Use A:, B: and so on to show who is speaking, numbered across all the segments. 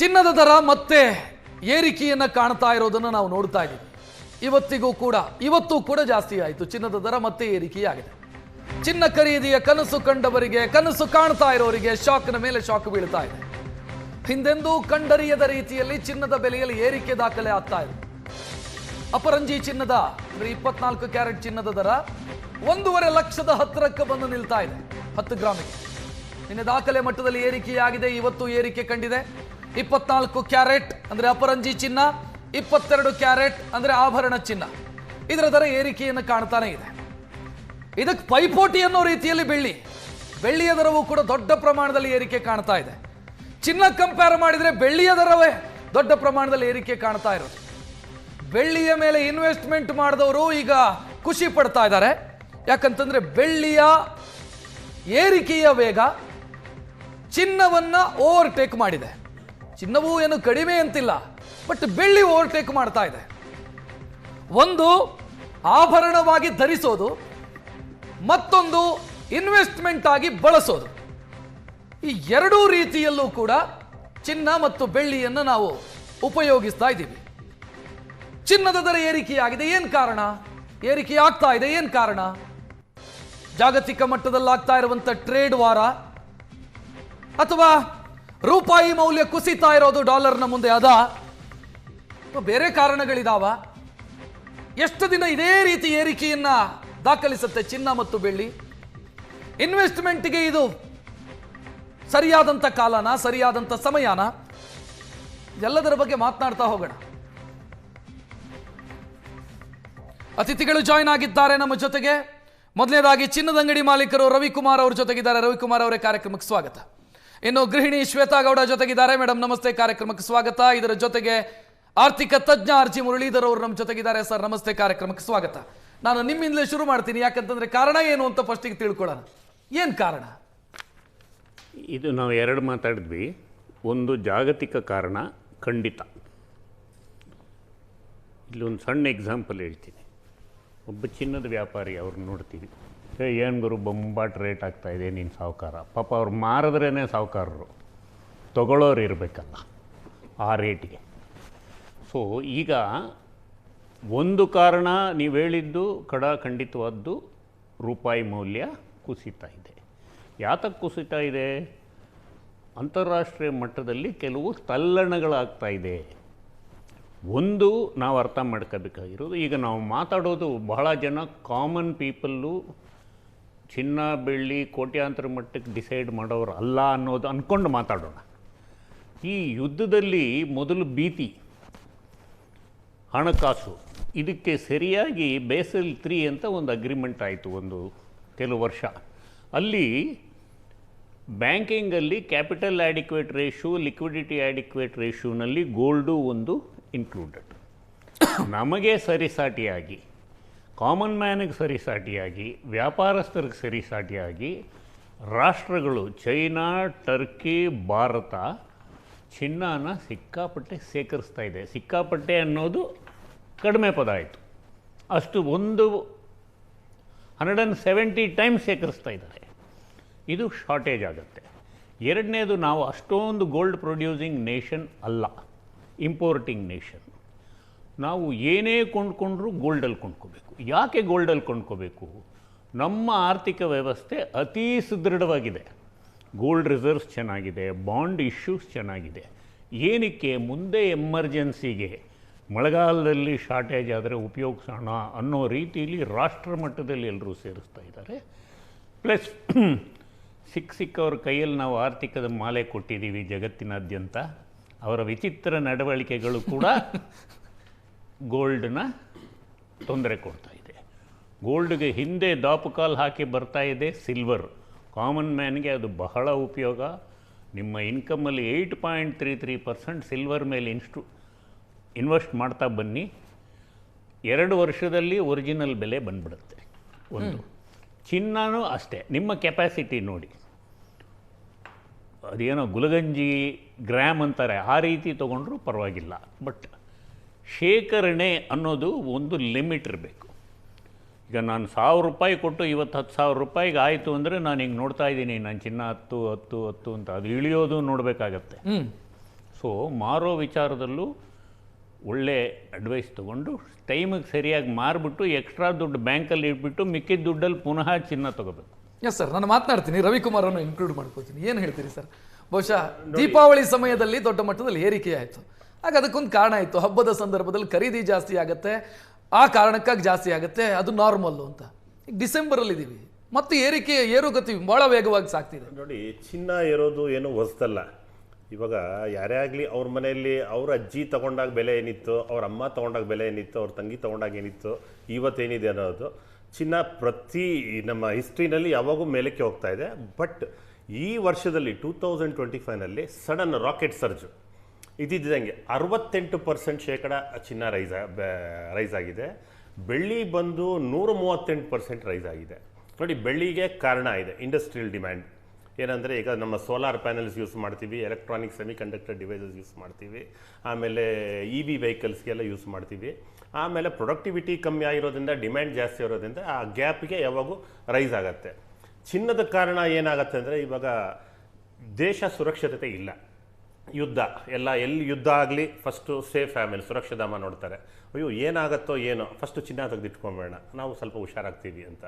A: ಚಿನ್ನದ ದರ ಮತ್ತೆ ಏರಿಕೆಯನ್ನು ಕಾಣ್ತಾ ಇರೋದನ್ನು ನಾವು ನೋಡ್ತಾ ಇದ್ದೀವಿ. ಇವತ್ತಿಗೂ ಕೂಡ, ಇವತ್ತು ಕೂಡ ಜಾಸ್ತಿ ಆಯಿತು. ಚಿನ್ನದ ದರ ಮತ್ತೆ ಏರಿಕೆಯಾಗಿದೆ ಚಿನ್ನ ಖರೀದಿಯ ಕನಸು ಕಂಡವರಿಗೆ, ಕನಸು ಕಾಣ್ತಾ ಇರೋರಿಗೆ ಶಾಕ್ನ ಮೇಲೆ ಶಾಕ್ ಬೀಳ್ತಾ ಇದೆ. ಹಿಂದೆಂದೂ ಕಂಡರಿಯದ ರೀತಿಯಲ್ಲಿ ಚಿನ್ನದ ಬೆಲೆಯಲ್ಲಿ ಏರಿಕೆ ದಾಖಲೆ ಆಗ್ತಾ ಇದೆ. ಅಪರಂಜಿ ಚಿನ್ನದ, ಅಂದ್ರೆ ಇಪ್ಪತ್ನಾಲ್ಕು ಕ್ಯಾರೆಟ್ ಚಿನ್ನದ ದರ ಒಂದೂವರೆ ಲಕ್ಷದ ಹತ್ತಿರಕ್ಕೆ ಬಂದು ನಿಲ್ತಾ ಇದೆ. ಹತ್ತು ಗ್ರಾಮಿಗೆ. ನಿನ್ನೆ ದಾಖಲೆ ಮಟ್ಟದಲ್ಲಿ ಏರಿಕೆಯಾಗಿದೆ, ಇವತ್ತು ಏರಿಕೆ ಕಂಡಿದೆ. ಇಪ್ಪತ್ನಾಲ್ಕು ಕ್ಯಾರೆಟ್ ಅಂದರೆ ಅಪರಂಜಿ ಚಿನ್ನ, ಇಪ್ಪತ್ತೆರಡು ಕ್ಯಾರೆಟ್ ಅಂದರೆ ಆಭರಣ ಚಿನ್ನ. ಇದರ ದರ ಏರಿಕೆಯನ್ನು ಕಾಣ್ತಾನೆ ಇದೆ. ಇದಕ್ಕೆ ಪೈಪೋಟಿ ಅನ್ನೋ ರೀತಿಯಲ್ಲಿ ಬೆಳ್ಳಿ. ಬೆಳ್ಳಿಯ ದರವೂ ಕೂಡ ದೊಡ್ಡ ಪ್ರಮಾಣದಲ್ಲಿ ಏರಿಕೆ ಕಾಣ್ತಾ ಇದೆ. ಚಿನ್ನ ಕಂಪೇರ್ ಮಾಡಿದರೆ ಬೆಳ್ಳಿಯ ದರವೇ ದೊಡ್ಡ ಪ್ರಮಾಣದಲ್ಲಿ ಏರಿಕೆ ಕಾಣ್ತಾ ಇರೋದು. ಬೆಳ್ಳಿಯ ಮೇಲೆ ಇನ್ವೆಸ್ಟ್ಮೆಂಟ್ ಮಾಡಿದವರು ಈಗ ಖುಷಿ ಪಡ್ತಾ ಇದ್ದಾರೆ. ಯಾಕಂತಂದ್ರೆ ಬೆಳ್ಳಿಯ ಏರಿಕೆಯ ವೇಗ ಚಿನ್ನವನ್ನು ಓವರ್ಟೇಕ್ ಮಾಡಿದೆ. ಚಿನ್ನವೂ ಏನು ಕಡಿಮೆ ಅಂತಿಲ್ಲ ಬಟ್ ಬೆಳ್ಳಿ ಓವರ್ಟೇಕ್ ಮಾಡ್ತಾ ಇದೆ. ಒಂದು, ಆಭರಣವಾಗಿ ಧರಿಸೋದು, ಮತ್ತೊಂದು ಇನ್ವೆಸ್ಟ್ಮೆಂಟ್ ಆಗಿ ಬಳಸೋದು. ಈ ಎರಡೂ ರೀತಿಯಲ್ಲೂ ಕೂಡ ಚಿನ್ನ ಮತ್ತು ಬೆಳ್ಳಿಯನ್ನು ನಾವು ಉಪಯೋಗಿಸ್ತಾ ಇದ್ದೀವಿ. ಚಿನ್ನದ ದರ ಏರಿಕೆಯಾಗಿದೆ, ಏನು ಕಾರಣ? ಏರಿಕೆ ಆಗ್ತಾ ಇದೆ, ಏನು ಕಾರಣ? ಜಾಗತಿಕ ಮಟ್ಟದಲ್ಲಾಗ್ತಾ ಇರುವಂಥ ಟ್ರೇಡ್ ವಾರ ಅಥವಾ ರೂಪಾಯಿ ಮೌಲ್ಯ ಕುಸಿತಾ ಇರೋದು ಡಾಲರ್ನ ಮುಂದೆ ಅದ. ಬೇರೆ ಕಾರಣಗಳಿದಾವ. ಎಷ್ಟು ದಿನ ಇದೇ ರೀತಿ ಏರಿಕೆಯನ್ನ ದಾಖಲಿಸುತ್ತೆ ಚಿನ್ನ ಮತ್ತು ಬೆಳ್ಳಿ? ಇನ್ವೆಸ್ಟ್ಮೆಂಟ್ಗೆ ಇದು ಸರಿಯಾದಂಥ ಕಾಲನ ಸರಿಯಾದಂಥ ಸಮಯನ? ಎಲ್ಲದರ ಬಗ್ಗೆ ಮಾತನಾಡ್ತಾ ಹೋಗೋಣ. ಅತಿಥಿಗಳು ಜಾಯ್ನ್ ಆಗಿದ್ದಾರೆ ನಮ್ಮ ಜೊತೆಗೆ. ಮೊದಲನೇದಾಗಿ ಚಿನ್ನದ ಅಂಗಡಿ ಮಾಲೀಕರು ರವಿಕುಮಾರ್ ಅವ್ರ ಜೊತೆಗಿದ್ದಾರೆ. ರವಿಕುಮಾರ್ ಅವರೇ ಕಾರ್ಯಕ್ರಮಕ್ಕೆ ಸ್ವಾಗತ. ಇನ್ನು ಗೃಹಿಣಿ ಶ್ವೇತಾ ಗೌಡ ಜೊತೆಗಿದ್ದಾರೆ. ಮೇಡಮ್ ನಮಸ್ತೆ. ಕಾರ್ಯಕ್ರಮಕ್ಕೆ ಸ್ವಾಗತ. ಇದರ ಜೊತೆಗೆ ಆರ್ಥಿಕ ತಜ್ಞ ಆರ್ ಜಿ ಮುರಳೀಧರ್ ಅವರು ನಮ್ಮ ಜೊತೆಗಿದ್ದಾರೆ. ಸರ್, ನಮಸ್ತೆ. ಕಾರ್ಯಕ್ರಮಕ್ಕೆ ಸ್ವಾಗತ. ನಾನು ನಿಮ್ಮಿಂದಲೇ ಶುರು ಮಾಡ್ತೀನಿ. ಯಾಕಂತಂದ್ರೆ ಕಾರಣ ಏನು ಅಂತ ಫಸ್ಟಿಗೆ ತಿಳ್ಕೊಳ್ಳೋಣ. ಏನು ಕಾರಣ?
B: ಇದು ನಾವು ಎರಡು ಮಾತಾಡಿದ್ವಿ. ಒಂದು ಜಾಗತಿಕ ಕಾರಣ, ಖಂಡಿತ. ಇಲ್ಲಿ ಒಂದು ಸಣ್ಣ ಎಕ್ಸಾಂಪಲ್ ಹೇಳ್ತೀನಿ. ಒಬ್ಬ ಚಿನ್ನದ ವ್ಯಾಪಾರಿ ಅವ್ರನ್ನ ನೋಡ್ತೀವಿ. ಏ ಏನು ಗುರು, ಬೊಂಬಾಟ್ ರೇಟ್ ಆಗ್ತಾ ಇದೆ, ನೀನು ಸಾಹುಕಾರ. ಪಾಪ ಅವ್ರು ಮಾರಿದ್ರೇ ಸಾಹುಕಾರರು. ತಗೊಳ್ಳೋರು ಇರಬೇಕಲ್ಲ, ಆ ರೇಟಿಗೆ. ಸೊ ಈಗ ಒಂದು ಕಾರಣ ನೀವು ಹೇಳಿದ್ದು, ಕಡ ಖಂಡಿತವಾದ್ದು ರೂಪಾಯಿ ಮೌಲ್ಯ ಕುಸಿತಾ ಇದೆ. ಯಾತಕ್ಕೆ ಕುಸಿತಾ ಇದೆ? ಅಂತಾರಾಷ್ಟ್ರೀಯ ಮಟ್ಟದಲ್ಲಿ ಕೆಲವು ತಲ್ಲಣಗಳಾಗ್ತಾ ಇದೆ. ಒಂದು, ನಾವು ಅರ್ಥ ಮಾಡ್ಕೋಬೇಕಾಗಿರೋದು, ಈಗ ನಾವು ಮಾತಾಡೋದು ಬಹಳ ಜನ ಕಾಮನ್ ಪೀಪಲ್ಲು ಚಿನ್ನ, ಬೆಳ್ಳಿ, ಕೋಟ್ಯಾಂತರ ಮಟ್ಟಕ್ಕೆ ಡಿಸೈಡ್ ಮಾಡೋರು ಅಲ್ಲ ಅನ್ನೋದು ಅಂದ್ಕೊಂಡು ಮಾತಾಡೋಣ. ಈ ಯುದ್ಧದಲ್ಲಿ ಮೊದಲು ಭೀತಿ, ಹಣಕಾಸು, ಇದಕ್ಕೆ ಸರಿಯಾಗಿ ಬೇಸಲ್ ತ್ರೀ ಅಂತ ಒಂದು ಅಗ್ರಿಮೆಂಟ್ ಆಯಿತು ಒಂದು ಕೆಲವು ವರ್ಷ. ಅಲ್ಲಿ ಬ್ಯಾಂಕಿಂಗಲ್ಲಿ capital adequate ratio liquidity adequate ರೇಷ್ಯೂನಲ್ಲಿ gold ಒಂದು ಇನ್ಕ್ಲೂಡೆಡ್ ನಮಗೆ ಸರಿಸಾಟಿಯಾಗಿ ಕಾಮನ್ ಮ್ಯಾನಿಗೆ ಸರಿಸಾಟಿಯಾಗಿ ವ್ಯಾಪಾರಸ್ಥರಿಗೆ ಸರಿಸಾಟಿಯಾಗಿ ರಾಷ್ಟ್ರಗಳು ಚೈನಾ, ಟರ್ಕಿ, ಭಾರತ ಚಿನ್ನನ ಸಿಕ್ಕಾಪಟ್ಟೆ ಸೇಕರಿಸ್ತಾ ಇದೆ. ಸಿಕ್ಕಾಪಟ್ಟೆ ಅನ್ನೋದು ಕಡಿಮೆ ಪದ ಆಯಿತು. ಅಷ್ಟು ಒಂದು ಹಂಡ್ರೆಡ್ ಆ್ಯಂಡ್ ಸೆವೆಂಟಿ ಟೈಮ್ಸ್ ಸೇಕರಿಸ್ತಾ ಇದ್ದಾರೆ. ಇದು ಶಾರ್ಟೇಜ್ ಆಗುತ್ತೆ. ಎರಡನೇದು ನಾವು ಅಷ್ಟೊಂದು ಗೋಲ್ಡ್ ಪ್ರೊಡ್ಯೂಸಿಂಗ್ ನೇಷನ್ ಅಲ್ಲ, ಇಂಪೋರ್ಟಿಂಗ್ ನೇಷನ್. ನಾವು ಏನೇ ಕೊಂಡ್ಕೊಂಡ್ರೂ ಗೋಲ್ಡಲ್ಲಿ ಕೊಂಡ್ಕೋಬೇಕು. ಯಾಕೆ ಗೋಲ್ಡಲ್ಲಿ ಕೊಂಡ್ಕೋಬೇಕು? ನಮ್ಮ ಆರ್ಥಿಕ ವ್ಯವಸ್ಥೆ ಅತೀ ಸುದೃಢವಾಗಿದೆ. ಗೋಲ್ಡ್ ರಿಸರ್ವ್ಸ್ ಚೆನ್ನಾಗಿದೆ ಬಾಂಡ್ ಇಶ್ಯೂಸ್ ಚೆನ್ನಾಗಿದೆ. ಏನಕ್ಕೆ? ಮುಂದೆ ಎಮರ್ಜೆನ್ಸಿಗೆ ಮಳೆಗಾಲದಲ್ಲಿ ಶಾರ್ಟೇಜ್ ಆದರೆ ಉಪಯೋಗಿಸೋಣ ಅನ್ನೋ ರೀತಿಯಲ್ಲಿ ರಾಷ್ಟ್ರ ಮಟ್ಟದಲ್ಲಿ ಎಲ್ಲರೂ ಸೇರಿಸ್ತಾ ಇದ್ದಾರೆ. ಪ್ಲಸ್ ಸಿಕ್ಕ ಸಿಕ್ಕವ್ರ ಕೈಯಲ್ಲಿ ನಾವು ಆರ್ಥಿಕದ ಮಾಲೆ ಕೊಟ್ಟಿದ್ದೀವಿ ಜಗತ್ತಿನಾದ್ಯಂತ. ಅವರ ವಿಚಿತ್ರ ನಡವಳಿಕೆಗಳು ಕೂಡ ಗೋಲ್ಡ್ನ ತೊಂದರೆ ಕೊಡ್ತಾ ಇದೆ. ಗೋಲ್ಡ್ಗೆ ಹಿಂದೆ ದಾಪುಕಾಲ್ ಹಾಕಿ ಬರ್ತಾ ಇದೆ ಸಿಲ್ವರ್. ಕಾಮನ್ ಮ್ಯಾನ್ಗೆ ಅದು ಬಹಳ ಉಪಯೋಗ. ನಿಮ್ಮ ಇನ್ಕಮಲ್ಲಿ eight point three three percent silver ಮೇಲೆ ಇನ್ಸ್ಟು ಇನ್ವೆಸ್ಟ್ ಮಾಡ್ತಾ ಬನ್ನಿ. ಎರಡು ವರ್ಷದಲ್ಲಿ ಒರಿಜಿನಲ್ ಬೆಲೆ ಬಂದ್ಬಿಡುತ್ತೆ ಒಂದು. ಚಿನ್ನನೂ ಅಷ್ಟೇ. ನಿಮ್ಮ ಕೆಪಾಸಿಟಿ ನೋಡಿ. ಅದೇನೋ ಗುಲಗಂಜಿ ಗ್ರಾಮ್ ಅಂತಾರೆ. ಆ ರೀತಿ ತೊಗೊಂಡ್ರೂ ಪರವಾಗಿಲ್ಲ. ಬಟ್ ಶೇಖರಣೆ ಅನ್ನೋದು ಒಂದು ಲಿಮಿಟ್ ಇರಬೇಕು. ಈಗ ನಾನು ಸಾವಿರ ರೂಪಾಯಿ ಕೊಟ್ಟು ಇವತ್ತು ಹತ್ತು ಸಾವಿರ ರೂಪಾಯಿಗೆ ಆಯಿತು ಅಂದರೆ ನಾನು ಹಿಂಗೆ ನೋಡ್ತಾ ಇದ್ದೀನಿ ನಾನು ಚಿನ್ನ ಹತ್ತು ಹತ್ತು ಹತ್ತು ಅಂತ ಅದು ಇಳಿಯೋದು ನೋಡಬೇಕಾಗತ್ತೆ. ಸೊ ಮಾರೋ ವಿಚಾರದಲ್ಲೂ ಒಳ್ಳೆ ಅಡ್ವೈಸ್ ತೊಗೊಂಡು ಟೈಮಿಗೆ ಸರಿಯಾಗಿ ಮಾರಿಬಿಟ್ಟು ಎಕ್ಸ್ಟ್ರಾ ದುಡ್ಡು ಬ್ಯಾಂಕಲ್ಲಿ ಇಟ್ಬಿಟ್ಟು ಮಿಕ್ಕಿದ ದುಡ್ಡಲ್ಲಿ ಪುನಃ ಚಿನ್ನ ತೊಗೋಬೇಕು.
A: ಎಸ್ ಸರ್ ನಾನು ಮಾತನಾಡ್ತೀನಿ. ರವಿಕುಮಾರನ್ನು ಇನ್ಕ್ಲೂಡ್ ಮಾಡ್ಕೋತೀನಿ ಏನು ಹೇಳ್ತೀರಿ ಸರ್ ಬಹುಶಃ ದೀಪಾವಳಿ ಸಮಯದಲ್ಲಿ ದೊಡ್ಡ ಮಟ್ಟದಲ್ಲಿ ಏರಿಕೆ ಆಯಿತು ಆಗ ಅದಕ್ಕೊಂದು ಕಾರಣ ಆಯಿತು ಹಬ್ಬದ ಸಂದರ್ಭದಲ್ಲಿ ಖರೀದಿ ಜಾಸ್ತಿ ಆಗುತ್ತೆ. ಆ ಕಾರಣಕ್ಕಾಗಿ ಜಾಸ್ತಿ ಆಗುತ್ತೆ. ಅದು ನಾರ್ಮಲ್ಲು ಅಂತ. ಈಗ ಡಿಸೆಂಬರಲ್ಲಿ ಇದ್ದೀವಿ ಮತ್ತೆ ಏರಿಕೆ, ಏರುಗತಿ ಭಾಳ ವೇಗವಾಗಿ ಸಾಕ್ತಿದೆ
C: ನೋಡಿ, ಚಿನ್ನ ಏರೋದು ಏನು ಹೊಸದಲ್ಲ. ಇವಾಗ ಯಾರೇ ಆಗಲಿ ಅವ್ರ ಮನೆಯಲ್ಲಿ ಅವ್ರ ಅಜ್ಜಿ ತಗೊಂಡಾಗ ಬೆಲೆ ಏನಿತ್ತು, ಅವ್ರ ಅಮ್ಮ ತಗೊಂಡಾಗ ಬೆಲೆ ಏನಿತ್ತು, ಅವ್ರ ತಂಗಿ ತಗೊಂಡಾಗ ಏನಿತ್ತು ಇವತ್ತೇನಿದೆ ಅನ್ನೋದು. ಚಿನ್ನ ಪ್ರತಿ ನಮ್ಮ ಹಿಸ್ಟ್ರಿನಲ್ಲಿ ಯಾವಾಗೂ ಮೇಲಕ್ಕೆ ಹೋಗ್ತಾ ಇದೆ. ಬಟ್ ಈ ವರ್ಷದಲ್ಲಿ ಟೂ ತೌಸಂಡ್ ಟ್ವೆಂಟಿ ಫೈವ್ನಲ್ಲಿ ಸಡನ್ ರಾಕೆಟ್ ಸರ್ಜು ಇದ್ದಿದ್ದಂಗೆ ಅರವತ್ತೆಂಟು ಪರ್ಸೆಂಟ್ ಶೇಕಡ ಚಿನ್ನ ರೈಸ್ ರೈಸ್ ಆಗಿದೆ. ಬೆಳ್ಳಿ ಬಂದು ನೂರ ಮೂವತ್ತೆಂಟು ಪರ್ಸೆಂಟ್ ರೈಸ್ ಆಗಿದೆ. ನೋಡಿ, ಬೆಳ್ಳಿಗೆ ಕಾರಣ ಇದೆ ಇಂಡಸ್ಟ್ರಿಯಲ್ ಡಿಮ್ಯಾಂಡ್ ಏನಂದರೆ, ಈಗ ನಮ್ಮ ಸೋಲಾರ್ ಪ್ಯಾನಲ್ಸ್ ಯೂಸ್ ಮಾಡ್ತೀವಿ electronic semiconductor devices use ಮಾಡ್ತೀವಿ, ಆಮೇಲೆ ಇ ವಿ ವೆಹಿಕಲ್ಸ್ಗೆಲ್ಲ ಯೂಸ್ ಮಾಡ್ತೀವಿ. ಆಮೇಲೆ ಪ್ರೊಡಕ್ಟಿವಿಟಿ ಕಮ್ಮಿ ಆಗಿರೋದ್ರಿಂದ ಡಿಮ್ಯಾಂಡ್ ಜಾಸ್ತಿ ಇರೋದ್ರಿಂದ ಆ ಗ್ಯಾಪ್ಗೆ ಯಾವಾಗೂ ರೈಸ್ ಆಗುತ್ತೆ. ಚಿನ್ನದ ಕಾರಣ ಏನಾಗುತ್ತೆ ಅಂದರೆ, ಇವಾಗ ದೇಶ ಸುರಕ್ಷತೆ ಇಲ್ಲ. ಯುದ್ಧ. ಎಲ್ಲ ಎಲ್ಲಿ ಯುದ್ಧ ಆಗಲಿ ಫಸ್ಟು ಸೇಫ್ ಆಮೇಲೆ ಸುರಕ್ಷಧಾಮ ನೋಡ್ತಾರೆ. ಅಯ್ಯೋ ಏನಾಗುತ್ತೋ ಏನೋ ಫಸ್ಟು ಚಿನ್ನ ತೆಗೆದಿಟ್ಕೊಂಬೇಡ. ನಾವು ಸ್ವಲ್ಪ ಹುಷಾರಾಗ್ತೀವಿ ಅಂತ.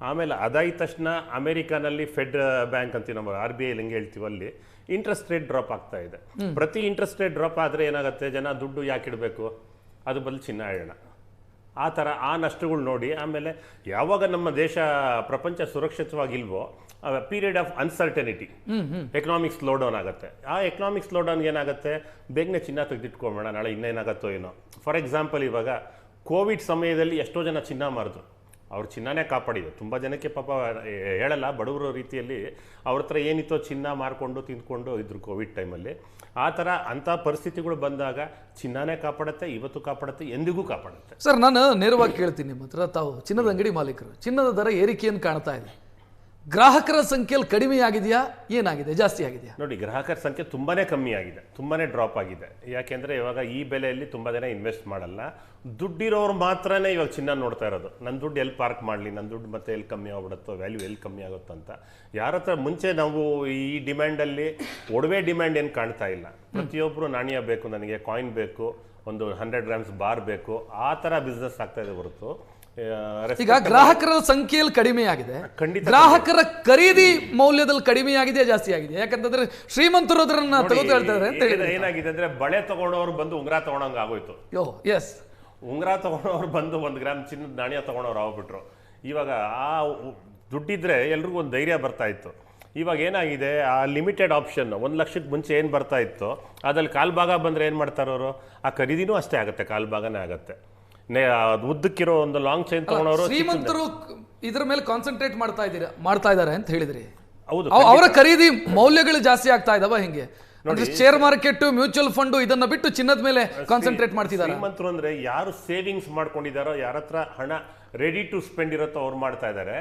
C: ಆಮೇಲೆ ಅದಾದ ತಕ್ಷಣ ಅಮೆರಿಕಾನಲ್ಲಿ ಫೆಡ್ ಬ್ಯಾಂಕ್ ಅಂತೀವಿ ನಮ್ಮ ಆರ್ ಬಿ ಐ ಹೆಂಗೆ ಹೇಳ್ತೀವಿ ಅಲ್ಲಿ ಇಂಟ್ರೆಸ್ಟ್ ರೇಟ್ ಡ್ರಾಪ್ ಆಗ್ತಾ ಇದೆ. ಪ್ರತಿ ಇಂಟ್ರೆಸ್ಟ್ ರೇಟ್ ಡ್ರಾಪ್ ಆದರೆ ಏನಾಗುತ್ತೆ ಜನ? ದುಡ್ಡು ಯಾಕೆ ಇಡಬೇಕು? ಅದು ಬದಲು ಚಿನ್ನ ಇಡೋಣ ಆ ಥರ ಆ ನಷ್ಟಗಳು ನೋಡಿ ಆಮೇಲೆ ಯಾವಾಗ ನಮ್ಮ ದೇಶ ಪ್ರಪಂಚ ಸುರಕ್ಷಿತವಾಗಿಲ್ವೋ period of uncertainty economic slow down ಆಗುತ್ತೆ. ಆ ಎಕನಾಮಿಕ್ ಸ್ಲೋ ಡೌನ್ ಏನಾಗುತ್ತೆ? ಬೇಗನೆ ಚಿನ್ನ ತೆಗೆದಿಟ್ಕೊಂಬೇಡ, ನಾಳೆ ಇನ್ನೇನಾಗತ್ತೋ ಏನೋ. ಫಾರ್ ಎಕ್ಸಾಂಪಲ್ ಇವಾಗ ಕೋವಿಡ್ ಸಮಯದಲ್ಲಿ ಎಷ್ಟೋ ಜನ ಚಿನ್ನ ಮಾರಿದ್ರು. ಅವ್ರು ಚಿನ್ನನೇ ಕಾಪಾಡಿದೆ ತುಂಬ ಜನಕ್ಕೆ ಪಾಪ ಹೇಳಲ್ಲ, ಬಡವರ ರೀತಿಯಲ್ಲಿ ಅವ್ರ ಹತ್ರ ಏನಿತ್ತೋ ಚಿನ್ನ ಮಾರ್ಕೊಂಡು, ತಿಂದ್ಕೊಂಡು ಇದ್ರು ಕೋವಿಡ್ ಟೈಮಲ್ಲಿ. ಆ ಥರ ಅಂಥ ಪರಿಸ್ಥಿತಿಗಳು ಬಂದಾಗ ಚಿನ್ನನೇ ಕಾಪಾಡುತ್ತೆ, ಇವತ್ತು ಕಾಪಾಡುತ್ತೆ, ಎಂದಿಗೂ ಕಾಪಾಡುತ್ತೆ.
A: ಸರ್, ನಾನು ನೇರವಾಗಿ ಕೇಳ್ತೀನಿ ನಿಮ್ಮ ಹತ್ರ ತಾವು ಚಿನ್ನದ ಅಂಗಡಿ ಮಾಲೀಕರು, ಚಿನ್ನದ ದರ ಏರಿಕೆಯನ್ನು ಕಾಣ್ತಾ ಇದೆ. ಗ್ರಾಹಕರ ಸಂಖ್ಯೆಯಲ್ಲಿ ಕಡಿಮೆ ಆಗಿದೆಯಾ? ಏನಾಗಿದೆ? ಜಾಸ್ತಿ ಆಗಿದೆಯಾ?
C: ನೋಡಿ, ಗ್ರಾಹಕರ ಸಂಖ್ಯೆ ತುಂಬಾನೇ ಕಮ್ಮಿ ಆಗಿದೆ. ತುಂಬಾನೇ ಡ್ರಾಪ್ ಆಗಿದೆ. ಯಾಕೆಂದ್ರೆ ಇವಾಗ ಈ ಬೆಲೆಯಲ್ಲಿ ತುಂಬಾ ಜನ ಇನ್ವೆಸ್ಟ್ ಮಾಡಲ್ಲ. ದುಡ್ಡಿರೋರು ಮಾತ್ರನೇ ಇವಾಗ ಚಿನ್ನ ನೋಡ್ತಾ ಇರೋದು. ನನ್ನ ದುಡ್ಡು ಎಲ್ಲಿ ಪಾರ್ಕ್ ಮಾಡಲಿ? ನನ್ನ ದುಡ್ಡು ಮತ್ತೆ ಎಲ್ಲಿ ಕಮ್ಮಿ ಆಗ್ಬಿಡುತ್ತೋ? ವ್ಯಾಲ್ಯೂ ಎಲ್ಲಿ ಕಮ್ಮಿ ಆಗುತ್ತೋ ಅಂತ. ಯಾರ ಹತ್ರ ಮುಂಚೆ ನಾವು ಈ ಡಿಮ್ಯಾಂಡಲ್ಲಿ ಒಡವೆ ಡಿಮ್ಯಾಂಡ್ ಏನು ಕಾಣ್ತಾ ಇಲ್ಲ. ಪ್ರತಿಯೊಬ್ಬರು ನಾಣ್ಯ ಬೇಕು, ನನಗೆ ಕಾಯಿನ್ ಬೇಕು, ಒಂದು ಹಂಡ್ರೆಡ್ ಗ್ರಾಮ್ಸ್ ಬಾರ್ ಬೇಕು, ಆ ಥರ ಬಿಸ್ನೆಸ್ ಆಗ್ತಾ ಇದೆ ಹೊರತು.
A: ಈಗ ಗ್ರಾಹಕರ ಸಂಖ್ಯೆಯಲ್ಲಿ ಕಡಿಮೆ ಆಗಿದೆ
C: ಖಂಡಿತ
A: ಗ್ರಾಹಕರ ಖರೀದಿ ಮೌಲ್ಯದಲ್ಲಿ ಕಡಿಮೆ ಆಗಿದೆ ಜಾಸ್ತಿ ಆಗಿದೆ ಯಾಕಂತಂದ್ರೆ ಶ್ರೀಮಂತರು ಅದರನ್ನ ತೆಗೆದು ಹೇಳ್ತಾರೆ ಅಂತ ಹೇಳಿದ್ರೆ
C: ಏನಾಗಿದೆ ಅಂದ್ರೆ ಬಳೆ ತಗೊಂಡವ್ರು ಬಂದು ಉಂಗ್ರ ತಗೊಂಡಂಗ ಆಗೋಯ್ತು.
A: ಯೋ ಎಸ್
C: ಉಂಗುರ ತಗೊಂಡವ್ರು ಬಂದು ಒಂದು ಗ್ರಾಮ್ ಚಿನ್ನದ ನಾಣ್ಯ ತಗೊಂಡವ್ರು ಆಗ್ಬಿಟ್ರು. ಇವಾಗ ಆ ದುಡ್ಡಿದ್ರೆ ಎಲ್ರಿಗೂ ಒಂದು ಧೈರ್ಯ ಬರ್ತಾ ಇತ್ತು. ಇವಾಗ ಏನಾಗಿದೆ ಆ ಲಿಮಿಟೆಡ್ ಆಪ್ಷನ್ ಒಂದು ಲಕ್ಷಕ್ಕೆ ಮುಂಚೆ ಏನು ಬರ್ತಾ ಇತ್ತು ಅದ್ರಲ್ಲಿ ಕಾಲು ಭಾಗ ಬಂದರೆ ಏನು ಮಾಡ್ತಾರೆ ಅವರು? ಆ ಖರೀದಿನೂ ಅಷ್ಟೇ ಆಗುತ್ತೆ ಕಾಲು ಭಾಗನೇ ಆಗುತ್ತೆ. ನೇ ಅದು ಉದ್ದಕ್ಕಿರೋ ಒಂದು ಲಾಂಗ್ ಚೈನ್ ತಗೊಂಡವರು
A: ಶ್ರೀಮಂತರು ಇದ್ರ ಮೇಲೆ ಕಾನ್ಸಂಟ್ರೇಟ್ ಮಾಡ್ತಾ ಇದ್ದೀರಾ ಮಾಡ್ತಾ ಇದ್ದಾರೆ ಅಂತ ಹೇಳಿದ್ರಿ.
C: ಹೌದು
A: ಅವ್- ಅವರ ಖರೀದಿ ಮೌಲ್ಯಗಳು ಜಾಸ್ತಿ ಆಗ್ತಾ ಇದಾವ ಹೆಂಗೆ? ಅಂದ್ರೆ ಶೇರ್ ಮಾರ್ಕೆಟ್ ಮ್ಯೂಚುವಲ್ ಫಂಡ್ ಇದನ್ನ ಬಿಟ್ಟು ಚಿನ್ನದ ಮೇಲೆ ಕಾನ್ಸಂಟ್ರೇಟ್ ಮಾಡ್ತಿದ್ದಾರೆ
C: ಶ್ರೀಮಂತರು ಅಂದ್ರೆ ಯಾರು ಸೇವಿಂಗ್ಸ್ ಮಾಡ್ಕೊಂಡಿದಾರೋ ಯಾರತ್ರ ಹಣ ರೆಡಿ ಟು ಸ್ಪೆಂಡ್ ಇರುತ್ತೋ ಅವ್ರು ಮಾಡ್ತಾ ಇದ್ದಾರೆ.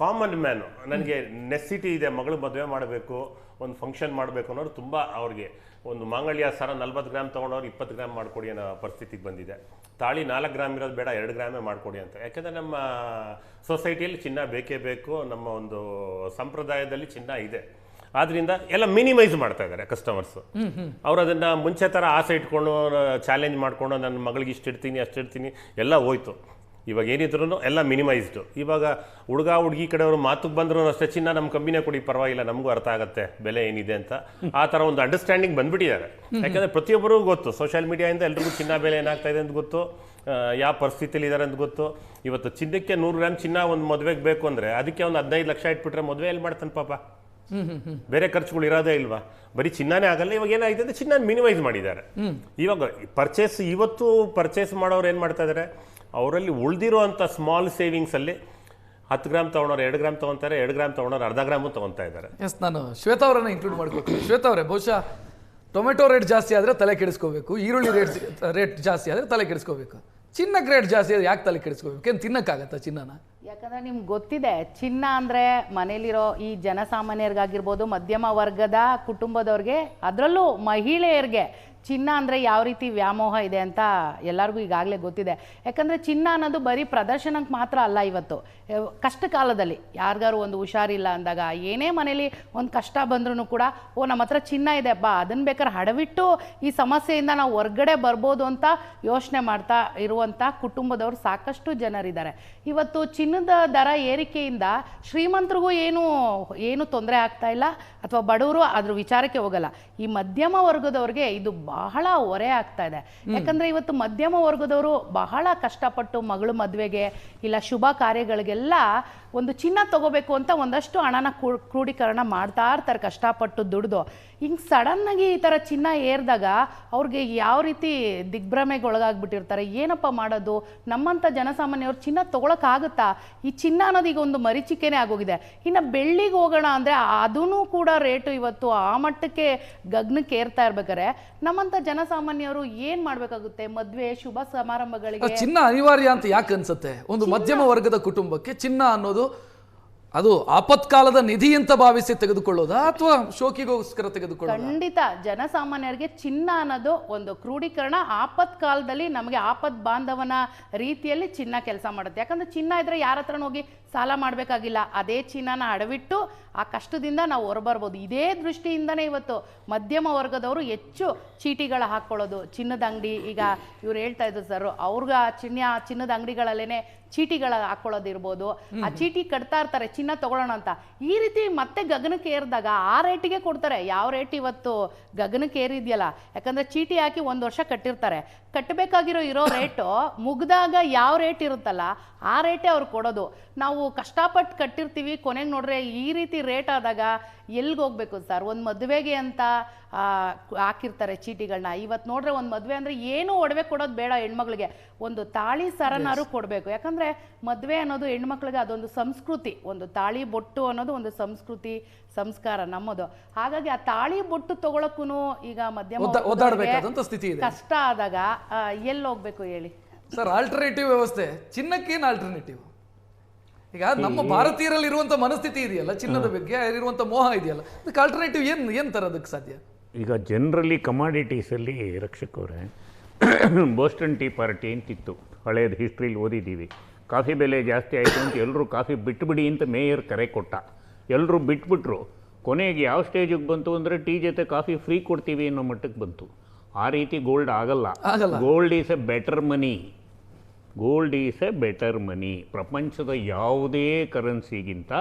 C: Common man. ನನಗೆ ನೆಸಿಟಿ ಇದೆ ಮಗಳು ಮದುವೆ ಮಾಡಬೇಕು ಒಂದು ಫಂಕ್ಷನ್ ಮಾಡಬೇಕು ಅನ್ನೋರು ತುಂಬ ಅವ್ರಿಗೆ. ಒಂದು ಮಾಂಗಲ್ಯ ಸರ ನಲ್ವತ್ತು ಗ್ರಾಮ್ ತೊಗೊಂಡವ್ರು ಇಪ್ಪತ್ತು ಗ್ರಾಮ್ ಮಾಡಿಕೊಡಿ ಅನ್ನೋ ಪರಿಸ್ಥಿತಿಗೆ ಬಂದಿದೆ. ತಾಳಿ ನಾಲ್ಕು ಗ್ರಾಮ್ ಇರೋದು ಬೇಡ ಎರಡು ಗ್ರಾಮೇ ಮಾಡಿಕೊಡಿ ಅಂತ. ಯಾಕೆಂದರೆ ನಮ್ಮ ಸೊಸೈಟಿಯಲ್ಲಿ ಚಿನ್ನ ಬೇಕೇ ಬೇಕು ನಮ್ಮ ಒಂದು ಸಂಪ್ರದಾಯದಲ್ಲಿ ಚಿನ್ನ ಇದೆ. ಆದ್ರಿಂದ ಎಲ್ಲ ಮಿನಿಮೈಸ್ ಮಾಡ್ತಾ ಇದ್ದಾರೆ ಕಸ್ಟಮರ್ಸ್ ಅವ್ರು ಅದನ್ನ ಮುಂಚೆ ಥರ ಆಸೆ ಇಟ್ಕೊಂಡು ಚಾಲೆಂಜ್ ಮಾಡ್ಕೊಂಡು ನನ್ನ ಮಗಳಿಗೆ ಇಷ್ಟು ಇಡ್ತೀನಿ ಅಷ್ಟು ಇಡ್ತೀನಿ ಎಲ್ಲ ಹೋಯ್ತು. ಇವಾಗ ಏನಿದ್ರು ಎಲ್ಲ ಮಿನಿಮೈಸ್ಡ್. ಇವಾಗ ಹುಡುಗ ಹುಡುಗಿ ಕಡೆಯವರು ಮಾತುಕ್ ಬಂದ್ರು ಅಷ್ಟೇ ಚಿನ್ನ ನಮ್ಮ ಕಮ್ಮಿನೇ ಕೊಡಿ ಪರವಾಗಿಲ್ಲ ನಮಗೂ ಅರ್ಥ ಆಗುತ್ತೆ ಬೆಲೆ ಏನಿದೆ ಅಂತ. ಆ ಥರ ಒಂದು ಅಂಡರ್ಸ್ಟ್ಯಾಂಡಿಂಗ್ ಬಂದ್ಬಿಟ್ಟಿದ್ದಾರೆ. ಯಾಕಂದ್ರೆ ಪ್ರತಿಯೊಬ್ಬರಿಗೂ ಗೊತ್ತು ಸೋಷಿಯಲ್ ಮೀಡಿಯಾಯಿಂದ ಎಲ್ರಿಗೂ ಚಿನ್ನ ಬೆಲೆ ಏನಾಗ್ತಾ ಇದೆ ಅಂತ ಗೊತ್ತು ಯಾವ ಪರಿಸ್ಥಿತಿಲಿ ಇದ್ದಾರೆ ಅಂತ ಗೊತ್ತು. ಇವತ್ತು ಚಿನ್ನಕ್ಕೆ ನೂರು ಗ್ರಾಮ್ ಚಿನ್ನ ಒಂದು ಮದುವೆಗೆ ಬೇಕು ಅಂದರೆ ಅದಕ್ಕೆ ಒಂದು ಹದಿನೈದು ಲಕ್ಷ ಇಟ್ಬಿಟ್ರೆ ಮದುವೆ ಎಲ್ಲಿ ಮಾಡ್ತಾನೆ ಪಾಪ? ಬೇರೆ ಖರ್ಚುಗಳು ಇರೋದೇ ಇಲ್ವಾ? ಬರೀ ಚಿನ್ನನೇ ಆಗಲ್ಲ ಇವಾಗ ಏನಾಗಿದೆ ಅಂದ್ರೆ ಚಿನ್ನ ಮಿನಿಮೈಸ್ ಮಾಡಿದ್ದಾರೆ. ಇವಾಗ ಪರ್ಚೇಸ್ ಇವತ್ತು ಪರ್ಚೇಸ್ ಮಾಡೋರು ಏನು ಮಾಡ್ತಾ ಇದ್ದಾರೆ ಅವರಲ್ಲಿ ಉಳಿದಿರುವಂಥ ಸ್ಮಾಲ್ ಸೇವಿಂಗ್ಸಲ್ಲಿ ಹತ್ತು ಗ್ರಾಮ್ ತೊಗೊಳೋರು ಎರಡು ಗ್ರಾಮ್ ತೊಗೊತಾರೆ ಎರಡು ಗ್ರಾಮ್ ತೊಗೊಳೋರು ಅರ್ಧ ಗ್ರಾಮು ತೊಗೊತಾ ಇದ್ದಾರೆ.
A: ಎಸ್ ನಾನು ಶ್ವೇತಾ ಅವರನ್ನ ಇನ್ಕ್ಲೂಡ್ ಮಾಡ್ಕೊಳ್ತೀನಿ. ಶ್ವೇತಾ ಅವರೇ ಬಹುಶಃ ಟೊಮೆಟೊ ರೇಟ್ ಜಾಸ್ತಿ ಆದರೆ ತಲೆ ಕೆಡಿಸ್ಕೋಬೇಕು ಈರುಳ್ಳಿ ರೇಟ್ ರೇಟ್ ಜಾಸ್ತಿ ಆದರೆ ತಲೆ ಕೆಡಿಸ್ಕೋಬೇಕು. ಚಿನ್ನಕ್ಕೆ ರೇಟ್ ಜಾಸ್ತಿ ಆದರೆ ಯಾಕೆ ತಲೆ ಕೆಡಿಸ್ಕೋಬೇಕು? ಏನು ತಿನ್ನಕ್ಕಾಗತ್ತಾ ಚಿನ್ನನ?
D: ಯಾಕಂದ್ರೆ ನಿಮ್ಗೆ ಗೊತ್ತಿದೆ ಚಿನ್ನ ಅಂದರೆ ಮನೇಲಿರೋ ಈ ಜನಸಾಮಾನ್ಯರಿಗಾಗಿರ್ಬೋದು ಮಧ್ಯಮ ವರ್ಗದ ಕುಟುಂಬದವ್ರಿಗೆ ಅದರಲ್ಲೂ ಮಹಿಳೆಯರಿಗೆ ಚಿನ್ನ ಅಂದರೆ ಯಾವ ರೀತಿ ವ್ಯಾಮೋಹ ಇದೆ ಅಂತ ಎಲ್ಲರಿಗೂ ಈಗಾಗಲೇ ಗೊತ್ತಿದೆ. ಯಾಕಂದರೆ ಚಿನ್ನ ಅನ್ನೋದು ಬರೀ ಪ್ರದರ್ಶನಕ್ಕೆ ಮಾತ್ರ ಅಲ್ಲ ಇವತ್ತು. ಕಷ್ಟ ಕಾಲದಲ್ಲಿ ಯಾರಿಗಾರು ಒಂದು ಹುಷಾರಿಲ್ಲ ಅಂದಾಗ ಏನೇ ಮನೇಲಿ ಒಂದು ಕಷ್ಟ ಬಂದ್ರೂ ಕೂಡ, ಓ, ನಮ್ಮ ಹತ್ರ ಚಿನ್ನ ಇದೆ, ಬಾ ಅದನ್ನು ಬೇಕಾದ್ರೆ ಹಡವಿಟ್ಟು ಈ ಸಮಸ್ಯೆಯಿಂದ ನಾವು ಹೊರ್ಗಡೆ ಬರ್ಬೋದು ಅಂತ ಯೋಚನೆ ಮಾಡ್ತಾ ಇರುವಂಥ ಕುಟುಂಬದವರು ಸಾಕಷ್ಟು ಜನರಿದ್ದಾರೆ. ಇವತ್ತು ಚಿನ್ನದ ದರ ಏರಿಕೆಯಿಂದ ಶ್ರೀಮಂತರಿಗೂ ಏನು ಏನು ತೊಂದರೆ ಆಗ್ತಾ ಇಲ್ಲ, ಅಥವಾ ಬಡವರು ಅದ್ರ ವಿಚಾರಕ್ಕೆ ಹೋಗಲ್ಲ. ಈ ಮಧ್ಯಮ ವರ್ಗದವ್ರಿಗೆ ಇದು ಬಹಳ ಹೊರೆ ಆಗ್ತಾ ಇದೆ. ಯಾಕಂದ್ರೆ ಇವತ್ತು ಮಧ್ಯಮ ವರ್ಗದವರು ಬಹಳ ಕಷ್ಟಪಟ್ಟು ಮಗಳು ಮದುವೆಗೆ ಇಲ್ಲ ಶುಭ ಕಾರ್ಯಗಳಿಗೆಲ್ಲ ಒಂದು ಚಿನ್ನ ತಗೋಬೇಕು ಅಂತ ಒಂದಷ್ಟು ಹಣನ ಕ್ರೂ- ಕ್ರೋಢೀಕರಣ ಮಾಡ್ತಾ ಇರ್ತಾರೆ ಕಷ್ಟಪಟ್ಟು ದುಡ್ದು. ಹಿಂಗೆ ಸಡನ್ನಾಗಿ ಈ ಥರ ಚಿನ್ನ ಏರಿದಾಗ ಅವ್ರಿಗೆ ಯಾವ ರೀತಿ ದಿಗ್ಭ್ರಮೆಗೆ ಒಳಗಾಗ್ಬಿಟ್ಟಿರ್ತಾರೆ ಏನಪ್ಪ ಮಾಡೋದು? ನಮ್ಮಂಥ ಜನಸಾಮಾನ್ಯವ್ರು ಚಿನ್ನ ತೊಗೊಳಕ್ಕಾಗುತ್ತಾ? ಈ ಚಿನ್ನ ಅನ್ನೋದು ಈಗ ಒಂದು ಮರಿಚಿಕೆನೇ ಆಗೋಗಿದೆ. ಇನ್ನು ಬೆಳ್ಳಿಗೆ ಹೋಗೋಣ ಅಂದರೆ ಅದೂ ಕೂಡ ರೇಟು ಇವತ್ತು ಆ ಮಟ್ಟಕ್ಕೆ ಗಗ್ನಕ್ಕೆ ಏರ್ತಾ ಇರ್ಬೇಕಾರೆ ನಮ್ಮಂಥ ಜನಸಾಮಾನ್ಯರು ಏನು ಮಾಡಬೇಕಾಗುತ್ತೆ? ಮದುವೆ ಶುಭ ಸಮಾರಂಭಗಳಿಗೆ
A: ಚಿನ್ನ ಅನಿವಾರ್ಯ ಅಂತ ಯಾಕೆ ಅನ್ಸುತ್ತೆ? ಒಂದು ಮಧ್ಯಮ ವರ್ಗದ ಕುಟುಂಬಕ್ಕೆ ಚಿನ್ನ ಅನ್ನೋದು ಅದು ಆಪತ್ಕಾಲದ ನಿಧಿ ಅಂತ ಭಾವಿಸಿ ತೆಗೆದುಕೊಳ್ಳೋದಾ ಅಥವಾ ಶೋಕಿಗೋಸ್ಕರ ತೆಗೆದುಕೊಳ್ಳ
D: ಖಂಡಿತ. ಜನಸಾಮಾನ್ಯರಿಗೆ ಚಿನ್ನ ಅನ್ನೋದು ಒಂದು ಕ್ರೋಢೀಕರಣ. ಆಪತ್ ಕಾಲದಲ್ಲಿ ನಮಗೆ ಆಪತ್ ಬಾಂಧವನ ರೀತಿಯಲ್ಲಿ ಚಿನ್ನ ಕೆಲಸ ಮಾಡುತ್ತೆ. ಯಾಕಂದ್ರೆ ಚಿನ್ನ ಇದ್ರೆ ಯಾರ ಹತ್ರ ಹೋಗಿ ಸಾಲ ಮಾಡಬೇಕಾಗಿಲ್ಲ. ಅದೇ ಚಿನ್ನನ ಅಡವಿಟ್ಟು ಆ ಕಷ್ಟದಿಂದ ನಾವು ಹೊರಬರ್ಬೋದು. ಇದೇ ದೃಷ್ಟಿಯಿಂದನೇ ಇವತ್ತು ಮಧ್ಯಮ ವರ್ಗದವರು ಹೆಚ್ಚು ಚೀಟಿಗಳ ಹಾಕ್ಕೊಳ್ಳೋದು. ಚಿನ್ನದ ಅಂಗಡಿ ಈಗ ಇವ್ರು ಹೇಳ್ತಾ ಇದ್ರು ಸರ್ ಅವ್ರಿಗೆ ಆ ಚಿನ್ನ ಚಿನ್ನದ ಅಂಗಡಿಗಳಲ್ಲೇನೆ ಚೀಟಿಗಳ ಹಾಕೊಳ್ಳೋದಿರ್ಬೋದು ಆ ಚೀಟಿ ಕಟ್ತಾ ಇರ್ತಾರೆ ಚಿನ್ನ ತಗೊಳ್ಳೋಣ ಅಂತ. ಈ ರೀತಿ ಮತ್ತೆ ಗಗನಕ್ಕೆ ಏರಿದಾಗ ಆ ರೇಟಿಗೆ ಕೊಡ್ತಾರೆ. ಯಾವ ರೇಟ್ ಇವತ್ತು ಗಗನಕ್ಕೆ ಏರಿದೆಯಲ್ಲ? ಯಾಕಂದ್ರೆ ಚೀಟಿ ಹಾಕಿ ಒಂದು ವರ್ಷ ಕಟ್ಟಿರ್ತಾರೆ. ಕಟ್ಟಬೇಕಾಗಿರೋ ಇರೋ ರೇಟು ಮುಗ್ದಾಗ ಯಾವ ರೇಟ್ ಇರುತ್ತಲ್ಲ, ಆ ರೇಟೇ ಅವ್ರು ಕೊಡೋದು. ನಾವು ಕಷ್ಟಪಟ್ಟು ಕಟ್ಟಿರ್ತೀವಿ, ಕೊನೆಗೆ ನೋಡ್ರೆ ಈ ರೀತಿ ರೇಟ್ ಆದಾಗ ಎಲ್ಲಿಗೆ ಹೋಗ್ಬೇಕು ಸರ್? ಒಂದು ಮದುವೆಗೆ ಅಂತ ಹಾಕಿರ್ತಾರೆ ಚೀಟಿಗಳನ್ನ ಇವತ್ತು ನೋಡ್ರೆ ಒಂದು ಮದುವೆ ಅಂದರೆ ಏನೂ ಒಡವೆ ಕೊಡೋದು ಬೇಡ ಹೆಣ್ಮಕ್ಳಿಗೆ ಒಂದು ತಾಳಿ ಸರನಾರು ಕೊಡಬೇಕು. ಯಾಕಂದರೆ ಮದುವೆ ಅನ್ನೋದು ಹೆಣ್ಮಕ್ಳಿಗೆ ಅದೊಂದು ಸಂಸ್ಕೃತಿ. ಒಂದು ತಾಳಿ ಬೊಟ್ಟು ಅನ್ನೋದು ಒಂದು ಸಂಸ್ಕೃತಿ ಸಂಸ್ಕಾರ ನಮ್ಮದು. ಹಾಗಾಗಿ ಆ ತಾಳಿ ಬೊಟ್ಟು ತಗೊಳಕ್ಕೂ ಈಗ ಮಧ್ಯಮ
A: ಸ್ಥಿತಿ ಇದೆ.
D: ಕಷ್ಟ ಆದಾಗ ಎಲ್ಲಿ ಹೋಗ್ಬೇಕು ಹೇಳಿ?
A: ಸರ್ ಆಲ್ಟರ್ನೇಟಿವ್ ವ್ಯವಸ್ಥೆ. ಚಿನ್ನಕ್ಕೇನು ಆಲ್ಟರ್ನೇಟಿವ್ ಈಗ ನಮ್ಮ ಭಾರತೀಯರಲ್ಲಿ ಇರುವಂತ ಮನಸ್ಥಿತಿ ಇದೆಯಲ್ಲ ಚಿನ್ನದ ಬಗ್ಗೆ ಇರುವಂತ ಮೋಹ ಇದೆಯಲ್ಲ ಅದಕ್ಕೆ ಆಲ್ಟರ್ನೇಟಿವ್ ಏನ್ ಏನ್ ತರೋದಕ್ಕೆ ಸಾಧ್ಯ?
B: ಈಗ ಜನರಲಿ ಕಮಾಡಿಟೀಸಲ್ಲಿ ರಕ್ಷಕವ್ರೆ ಬೋಸ್ಟನ್ ಟೀ ಪಾರ್ಟಿ ಅಂತಿತ್ತು. ಹಳೆಯದು ಹಿಸ್ಟ್ರಿಲಿ ಓದಿದ್ದೀವಿ. ಕಾಫಿ ಬೆಲೆ ಜಾಸ್ತಿ ಆಯಿತು ಅಂತ ಎಲ್ಲರೂ ಕಾಫಿ ಬಿಟ್ಬಿಡಿ ಅಂತ ಮೇಯರ್ ಕರೆ ಕೊಟ್ಟ. ಎಲ್ಲರೂ ಬಿಟ್ಬಿಟ್ರು. ಕೊನೆಗೆ ಯಾವ ಸ್ಟೇಜಿಗೆ ಬಂತು ಅಂದರೆ ಟೀ ಜೊತೆ ಕಾಫಿ ಫ್ರೀ ಕೊಡ್ತೀವಿ ಅನ್ನೋ ಮಟ್ಟಕ್ಕೆ ಬಂತು. ಆ ರೀತಿ ಗೋಲ್ಡ್ ಆಗಲ್ಲ.
A: ಆಗಲ್ಲ.
B: Gold is a better money gold is a better money ಪ್ರಪಂಚದ ಯಾವುದೇ ಕರೆನ್ಸಿಗಿಂತ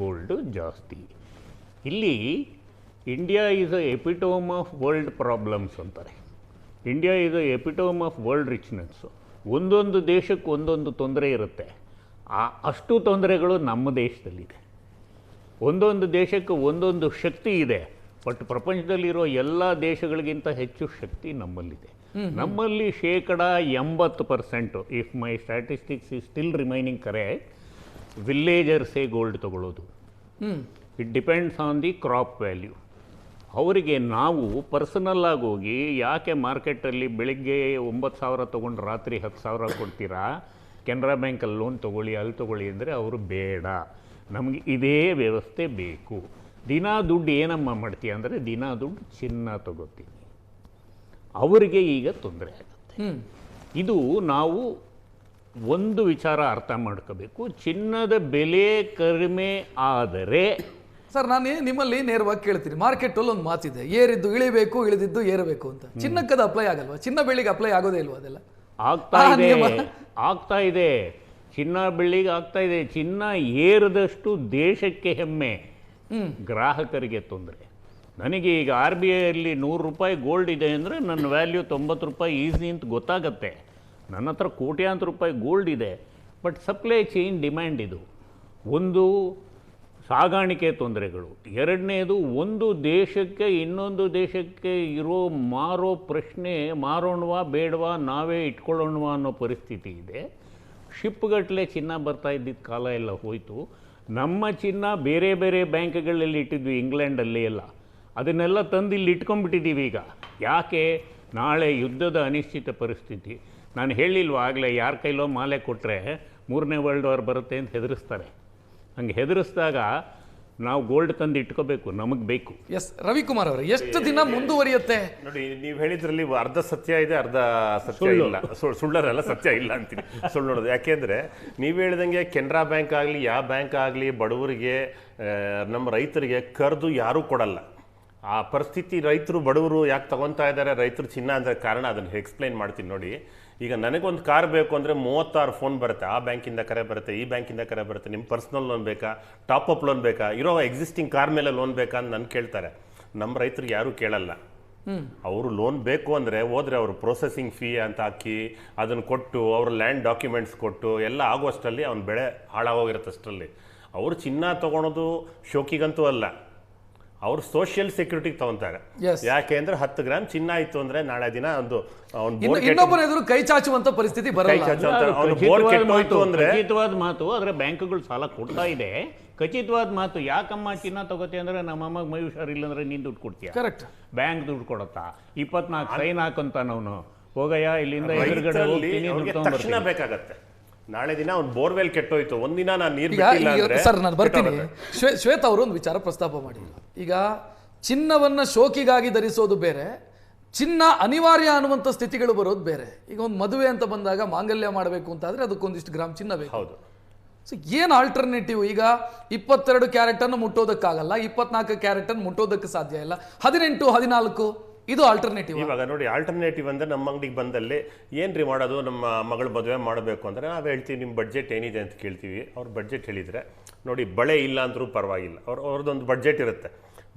B: ಗೋಲ್ಡು ಜಾಸ್ತಿ. ಇಲ್ಲಿ India is a epitome of world problems ಅಂತಾರೆ. India is a epitome of world richness ಒಂದೊಂದು ದೇಶಕ್ಕೆ ಒಂದೊಂದು ತೊಂದರೆ ಇರುತ್ತೆ. ಆ ಅಷ್ಟು ತೊಂದರೆಗಳು ನಮ್ಮ ದೇಶದಲ್ಲಿದೆ. ಒಂದೊಂದು ದೇಶಕ್ಕೆ ಒಂದೊಂದು ಶಕ್ತಿ ಇದೆ. ಬಟ್ ಪ್ರಪಂಚದಲ್ಲಿರೋ ಎಲ್ಲ ದೇಶಗಳಿಗಿಂತ ಹೆಚ್ಚು ಶಕ್ತಿ ನಮ್ಮಲ್ಲಿದೆ. ನಮ್ಮಲ್ಲಿ ಶೇಕಡ ಎಂಬತ್ತು percent if my statistics is still remaining correct ವಿಲ್ಲೇಜರ್ಸೇ gold ತಗೊಳ್ಳೋದು. It depends on the crop value ಅವರಿಗೆ ನಾವು ಪರ್ಸನಲ್ಲಾಗಿ ಹೋಗಿ ಯಾಕೆ ಮಾರ್ಕೆಟಲ್ಲಿ ಬೆಳಿಗ್ಗೆ ಒಂಬತ್ತು ಸಾವಿರ ತೊಗೊಂಡು ರಾತ್ರಿ ಹತ್ತು ಸಾವಿರ ಕೊಡ್ತೀರಾ? ಕೆನರಾ ಬ್ಯಾಂಕಲ್ಲಿ ಲೋನ್ ತೊಗೊಳ್ಳಿ ಅಲ್ಲಿ ತೊಗೊಳ್ಳಿ ಅಂದರೆ ಅವರು ಬೇಡ. ನಮಗೆ ಇದೇ ವ್ಯವಸ್ಥೆ ಬೇಕು. ದಿನಾ ದುಡ್ಡು ಏನಮ್ಮ ಮಾಡ್ತೀಯ ಅಂದರೆ ದಿನಾ ದುಡ್ಡು ಚಿನ್ನ ತಗೋತೀನಿ. ಅವರಿಗೆ ಈಗ ತೊಂದರೆ ಆಗುತ್ತೆ. ಇದು ನಾವು ಒಂದು ವಿಚಾರ ಅರ್ಥ ಮಾಡ್ಕೋಬೇಕು. ಚಿನ್ನದ ಬೆಲೆ ಕಡಿಮೆ ಆದರೆ
A: ಸರ್ ನಾನು ನಿಮ್ಮಲ್ಲಿ ನೇರವಾಗಿ ಕೇಳ್ತೀನಿ. ಮಾರ್ಕೆಟ್ ಅಲ್ಲಿ ಒಂದು ಮಾತಿದೆ. ಏರಿದ್ದು ಇಳಿಬೇಕು ಇಳಿದಿದ್ದು ಏರಬೇಕು ಅಂತ. ಚಿನ್ನಕ್ಕದ ಅಪ್ಲೈ ಆಗಲ್ವಾ? ಚಿನ್ನ ಬೆಳ್ಳಿಗೆ ಅಪ್ಲೈ ಆಗೋದೇ ಇಲ್ವಾ ಅದೆಲ್ಲ?
B: ಆಗ್ತಾ ಇದೆ. ಆಗ್ತಾ ಇದೆ. ಚಿನ್ನ ಬೆಳ್ಳಿಗೆ ಆಗ್ತಾ ಇದೆ. ಚಿನ್ನ ಏರಿದಷ್ಟು ದೇಶಕ್ಕೆ ಹೆಮ್ಮೆ. ಗ್ರಾಹಕರಿಗೆ ತೊಂದರೆ. ನನಗೆ ಈಗ ಆರ್ ಬಿ ಐಯಲ್ಲಿ ನೂರು ರೂಪಾಯಿ ಗೋಲ್ಡ್ ಇದೆ ಅಂದರೆ ನನ್ನ ವ್ಯಾಲ್ಯೂ ತೊಂಬತ್ತು ರೂಪಾಯಿ ಈಸಿ ಅಂತ ಗೊತ್ತಾಗತ್ತೆ. ನನ್ನ ಹತ್ರ ಕೋಟ್ಯಾಂತರ ರೂಪಾಯಿ ಗೋಲ್ಡ್ ಇದೆ. ಬಟ್ ಸಪ್ಲೈ ಚೈನ್ ಡಿಮ್ಯಾಂಡ್ ಇದು. ಒಂದು ಸಾಗಾಣಿಕೆ ತೊಂದರೆಗಳು. ಎರಡನೇದು ಒಂದು ದೇಶಕ್ಕೆ ಇನ್ನೊಂದು ದೇಶಕ್ಕೆ ಇರೋ ಮಾರೋ ಪ್ರಶ್ನೆ ಮಾರೋಣವಾ ಬೇಡವಾ ನಾವೇ ಇಟ್ಕೊಳ್ಳೋಣವಾ ಅನ್ನೋ ಪರಿಸ್ಥಿತಿ ಇದೆ. ಶಿಪ್ಗಟ್ಟಲೆ ಚಿನ್ನ ಬರ್ತಾ ಇದ್ದಿದ್ದ ಕಾಲ ಎಲ್ಲ ಹೋಯಿತು. ನಮ್ಮ ಚಿನ್ನ ಬೇರೆ ಬೇರೆ ಬ್ಯಾಂಕ್ಗಳಲ್ಲಿ ಇಟ್ಟಿದ್ವಿ ಇಂಗ್ಲೆಂಡಲ್ಲಿ ಎಲ್ಲ. ಅದನ್ನೆಲ್ಲ ತಂದು ಇಲ್ಲಿ ಇಟ್ಕೊಂಡ್ಬಿಟ್ಟಿದ್ದೀವಿ ಈಗ. ಯಾಕೆ? ನಾಳೆ ಯುದ್ಧದ ಅನಿಶ್ಚಿತ ಪರಿಸ್ಥಿತಿ. ನಾನು ಹೇಳಿಲ್ವ ಆಗಲೇ ಯಾರ ಕೈಲೋ ಮಾಲೆ ಕೊಟ್ಟರೆ ಮೂರನೇ ವರ್ಲ್ಡ್ ವಾರ್ ಬರುತ್ತೆ ಅಂತ ಹೆದರಿಸ್ತಾರೆ. ಹಂಗೆ ಹೆದರಿಸಿದಾಗ ನಾವು ಗೋಲ್ಡ್ ತಂದು ಇಟ್ಕೋಬೇಕು ನಮಗೆ ಬೇಕು.
A: ಎಸ್ ರವಿಕುಮಾರ್ ಅವರೇ ಎಷ್ಟು ದಿನ ಮುಂದುವರಿಯುತ್ತೆ?
C: ನೋಡಿ ನೀವು ಹೇಳಿದ್ರಲ್ಲಿ ಅರ್ಧ ಸತ್ಯ ಇದೆ ಅರ್ಧ ಸತ್ಯ ಇಲ್ಲ. ಸುಳ್ಳು ಸುಳ್ಳರಲ್ಲ ಸತ್ಯ ಇಲ್ಲ ಅಂತೀನಿ. ಸುಳ್ಳು ನೋಡೋದು. ಯಾಕೆಂದರೆ ನೀವು ಹೇಳಿದಂಗೆ ಕೆನರಾ ಬ್ಯಾಂಕ್ ಆಗಲಿ ಯಾವ ಬ್ಯಾಂಕ್ ಆಗಲಿ ಬಡವರಿಗೆ ನಮ್ಮ ರೈತರಿಗೆ ಕರೆದು ಯಾರೂ ಕೊಡಲ್ಲ. ಆ ಪರಿಸ್ಥಿತಿ ರೈತರು ಬಡವರು ಯಾಕೆ ತಗೊತಾ ಇದ್ದಾರೆ ರೈತರು ಚಿನ್ನ ಅಂದರೆ ಕಾರಣ ಅದನ್ನು ಎಕ್ಸ್ಪ್ಲೈನ್ ಮಾಡ್ತೀನಿ ನೋಡಿ. ಈಗ ನನಗೊಂದು ಕಾರ್ ಬೇಕು ಅಂದರೆ ಮೂವತ್ತಾರು ಫೋನ್ ಬರುತ್ತೆ. ಆ ಬ್ಯಾಂಕಿಂದ ಕರೆ ಬರುತ್ತೆ ಈ ಬ್ಯಾಂಕಿಂದ ಕರೆ ಬರುತ್ತೆ. ನಿಮ್ಮ ಪರ್ಸ್ನಲ್ ಲೋನ್ ಬೇಕಾ? ಟಾಪ್ ಅಪ್ ಲೋನ್ ಬೇಕಾ? ಇರೋ ಎಕ್ಸಿಸ್ಟಿಂಗ್ ಕಾರ್ ಮೇಲೆ ಲೋನ್ ಬೇಕಾ ಅಂತ ನನ್ನ ಕೇಳ್ತಾರೆ. ನಮ್ಮ ರೈತರಿಗೆ ಯಾರೂ ಕೇಳಲ್ಲ. ಅವರು ಲೋನ್ ಬೇಕು ಅಂದರೆ ಹೋದರೆ ಅವರು ಪ್ರೊಸೆಸಿಂಗ್ ಫೀ ಅಂತ ಹಾಕಿ ಅದನ್ನು ಕೊಟ್ಟು ಅವ್ರ ಲ್ಯಾಂಡ್ ಡಾಕ್ಯುಮೆಂಟ್ಸ್ ಕೊಟ್ಟು ಎಲ್ಲ ಆಗುವಷ್ಟರಲ್ಲಿ ಅವ್ನ ಬೆಳೆ ಹಾಳಾಗೋಗಿರುತ್ತೆ ಅಷ್ಟರಲ್ಲಿ ಅವರು ಚಿನ್ನ ತೊಗೊಳೋದು ಶೋಕಿಗಂತೂ ಅಲ್ಲ. ಅವ್ರು ಸೋಷಿಯಲ್ ಸೆಕ್ಯೂರಿಟಿ ತಗೊಂತಾರೆ. ಯಾಕೆ ಅಂದ್ರೆ ಹತ್ತು ಗ್ರಾಮ್ ಚಿನ್ನ ಇತ್ತು ಅಂದ್ರೆ ನಾಳೆ ದಿನ ಒಂದು
A: ಇನ್ನೊಬ್ಬರ ಎದುರು ಕೈ ಚಾಚುವಂತ ಪರಿಸ್ಥಿತಿ
B: ಖಚಿತವಾದ ಮಾತು,
C: ಅಂದ್ರೆ
B: ಖಚಿತವಾದ ಮಾತು ಆದರೆ ಬ್ಯಾಂಕ್ಗಳು ಸಾಲ ಕೊಡ್ತಾ ಇದೆ. ಖಚಿತವಾದ ಮಾತು ಯಾಕಮ್ಮ ಚಿನ್ನ ತಗೋತಿ ಅಂದ್ರೆ ನಮ್ಮ ಅಮ್ಮಗೆ ಮೈ ಹುಷಾರಿಲ್ಲ ಅಂದ್ರೆ ನೀನ್ ದುಡ್ಡು ಕೊಡ್ತೀಯ?
A: ಕರೆಕ್ಟ್
B: ಬ್ಯಾಂಕ್ ದುಡ್ಡು ಕೊಡತ್ತಾ? ಇಪ್ಪತ್ನಾಲ್ಕು ಸೈನ್ ಹಾಕಂತಾನವನು ಹೋಗಯ್ಯ ಇಲ್ಲಿಂದ ಎದುರುಗಡೆ
C: ತಕ್ಷಣ. ಬೇಕಾಗತ್ತೆ. ನಾಳೆ ದಿನ ಅವ್ನು ಬೋರ್ವೆಲ್ ಕೆಟ್ಟೋಯ್ತು. ಒಂದಿನ ನಾನು ನೀರು
A: ಸರ್ ನಾನು ಬರ್ತೀನಿ. ಶ್ವೇತ ಅವರು ಒಂದು ವಿಚಾರ ಪ್ರಸ್ತಾಪ ಮಾಡಿದ್ರು ಈಗ ಚಿನ್ನವನ್ನು ಶೋಕಿಗಾಗಿ ಧರಿಸೋದು ಬೇರೆ ಚಿನ್ನ ಅನಿವಾರ್ಯ ಅನ್ನುವಂಥ ಸ್ಥಿತಿಗಳು ಬರೋದು ಬೇರೆ. ಈಗ ಒಂದು ಮದುವೆ ಅಂತ ಬಂದಾಗ ಮಾಂಗಲ್ಯ ಮಾಡಬೇಕು ಅಂತ ಆದ್ರೆ ಅದಕ್ಕೊಂದಿಷ್ಟು ಗ್ರಾಮ್ ಚಿನ್ನ ಬೇಕು.
C: ಹೌದು.
A: ಸೊ ಏನು ಆಲ್ಟರ್ನೇಟಿವ್ ಈಗ ಇಪ್ಪತ್ತೆರಡು ಕ್ಯಾರೆಟನ್ನು ಮುಟ್ಟೋದಕ್ಕಾಗಲ್ಲ ಇಪ್ಪತ್ನಾಲ್ಕು ಕ್ಯಾರೆಟನ್ನು ಮುಟ್ಟೋದಕ್ಕೆ ಸಾಧ್ಯ ಇಲ್ಲ. ಹದಿನೆಂಟು ಹದಿನಾಲ್ಕು ಇದು ಆಲ್ಟರ್ನೇಟಿವ್
C: ಇವಾಗ ನೋಡಿ ಆಲ್ಟರ್ನೇಟಿವ್ ಅಂದ್ರೆ ನಮ್ಮ ಅಂಗಡಿಗೆ ಬಂದಲ್ಲಿ ಏನ್ರಿ ಮಾಡೋದು ನಮ್ಮ ಮಗಳ ಮದುವೆ ಮಾಡಬೇಕು ಅಂದ್ರೆ ನಾವು ಹೇಳ್ತೀವಿ ನಿಮ್ಮ ಬಡ್ಜೆಟ್ ಏನಿದೆ ಅಂತ ಕೇಳ್ತೀವಿ. ಅವ್ರ ಬಡ್ಜೆಟ್ ಹೇಳಿದ್ರೆ ನೋಡಿ ಬಳೆ ಇಲ್ಲ ಅಂದ್ರೂ ಪರವಾಗಿಲ್ಲ. ಅವ್ರ ಅವ್ರದ್ದೊಂದು ಬಡ್ಜೆಟ್ ಇರುತ್ತೆ.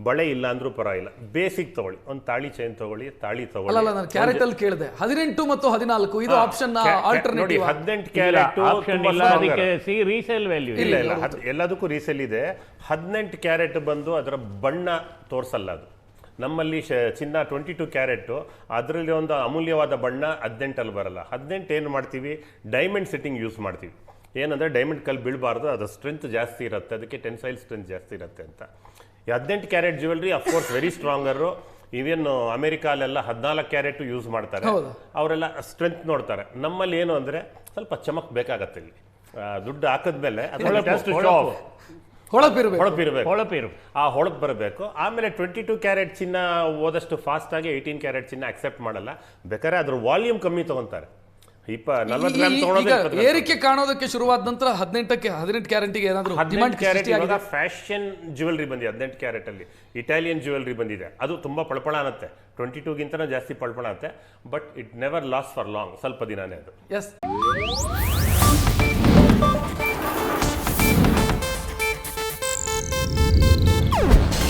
C: ಬಳೆ ಇಲ್ಲ ಅಂದ್ರೂ ಪರವಾಗಿಲ್ಲ. ಬೇಸಿಕ್ ತಗೊಳ್ಳಿ. ಒಂದು ತಾಳಿ ಚೈನ್ ತಗೊಳ್ಳಿ ತಾಳಿ
A: ಅಲ್ಲಲ್ಲ
C: ತಗೊಳ್ಳಿ
A: ನಾನು ಕ್ಯಾರೆಟ್ ಅಲ್ಲಿ ಕೇಳಿದೆ. ಹದಿನೆಂಟು ಮತ್ತು ಹದಿನಾಲ್ಕು ಇದು ಆಪ್ಷನ್ ಆಲ್ಟರ್ನೇಟಿವ್
C: ಹದಿನೆಂಟು ಕ್ಯಾರೆಟ್
B: ಆಪ್ಷನ್ ಇಲ್ಲ ಅದಕ್ಕೆ ಸಿ ರೀಸೇಲ್ ವ್ಯಾಲ್ಯೂ
C: ಇಲ್ಲ ಇಲ್ಲ ಎಲ್ಲದಕ್ಕೂ ರೀಸೆಲ್ ಇದೆ. ಹದಿನೆಂಟು ಕ್ಯಾರೆಟ್ ಬಂದು ಅದರ ಬಣ್ಣ ತೋರಿಸಲ್ಲ ಅದು. ನಮ್ಮಲ್ಲಿ ಶ ಚಿನ್ನ ಟ್ವೆಂಟಿ ಟು ಕ್ಯಾರೆಟು ಅದರಲ್ಲಿ ಒಂದು ಅಮೂಲ್ಯವಾದ ಬಣ್ಣ ಹದಿನೆಂಟಲ್ಲಿ ಬರಲ್ಲ. ಹದಿನೆಂಟು ಏನು ಮಾಡ್ತೀವಿ? ಡೈಮಂಡ್ ಸೆಟ್ಟಿಂಗ್ ಯೂಸ್ ಮಾಡ್ತೀವಿ. ಏನಂದರೆ ಡೈಮಂಡ್ ಕಲ್ ಬೀಳಬಾರ್ದು ಅದರ ಸ್ಟ್ರೆಂತ್ ಜಾಸ್ತಿ ಇರುತ್ತೆ. ಅದಕ್ಕೆ ಟೆನ್ಸೈಲ್ ಸ್ಟ್ರೆಂತ್ ಜಾಸ್ತಿ ಇರುತ್ತೆ ಅಂತ. ಈ ಹದಿನೆಂಟು carat jewellery of course very stronger ಇವೇನು ಅಮೆರಿಕಾಲೆಲ್ಲ ಹದಿನಾಲ್ಕು ಕ್ಯಾರೆಟು ಯೂಸ್ ಮಾಡ್ತಾರೆ. ಅವರೆಲ್ಲ ಸ್ಟ್ರೆಂತ್ ನೋಡ್ತಾರೆ. ನಮ್ಮಲ್ಲಿ ಏನು ಅಂದರೆ ಸ್ವಲ್ಪ ಚಮಕ್ ಬೇಕಾಗತ್ತೆ ಇಲ್ಲಿ. ದುಡ್ಡು ಹಾಕಿದ್ಮೇಲೆ.
A: ಹೊಳಪಿರ್ಬೇಕು.
C: ಹೊಳಪಿರಬೇಕು.
B: ಹೊಳಪಿರು
C: ಆ ಹೊಳಪು ಬರಬೇಕು. ಆಮೇಲೆ ಟ್ವೆಂಟಿ ಟು ಕ್ಯಾರೆಟ್ ಚಿನ್ನ ಹೋದಷ್ಟು ಫಾಸ್ಟ್ ಆಗಿ ಏಯ್ಟೀನ್ ಕ್ಯಾರೆಟ್ ಚಿನ್ನ ಅಕ್ಸೆಪ್ಟ್ ಮಾಡಲ್ಲ. ಬೇಕಾದ್ರೆ ಅದ್ರ ವಾಲ್ಯೂಮ್ ಕಮ್ಮಿ ತಗೊಂತಾರೆ. ಇಪ್ಪ ನಲ್ವತ್ತು ಗ್ರಾಮ್ ತಗೊಳೋದು
A: ಏರಿಕೆ ಕಾಣೋದಕ್ಕೆ ಶುರುವಾದ ನಂತರ ಹದಿನೆಂಟಕ್ಕೆ ಹದಿನೆಂಟು ಕ್ಯಾರೆಂಟಿಗೆ ಏನಾದರೂ
C: ಹದಿನೆಂಟು ಕ್ಯಾರೆಟ್ ಇವಾಗ ಫ್ಯಾಷನ್ ಜ್ಯುವೆಲ್ರಿ ಬಂದಿದೆ ಹದಿನೆಂಟು ಕ್ಯಾರೆಟಲ್ಲಿ ಇಟಾಲಿಯನ್ ಜ್ಯುವೆಲ್ರಿ ಬಂದಿದೆ. ಅದು ತುಂಬಾ ಪಳಪಳ ಅನ್ನತ್ತೆ. ಟ್ವೆಂಟಿ ಟೂಗಿಂತನೂ ಜಾಸ್ತಿ ಪಳಪಳ ಅನ್ನತ್ತೆ. But it never loss for long ಸ್ವಲ್ಪ ದಿನಾನೇ ಅದು.
A: ಎಸ್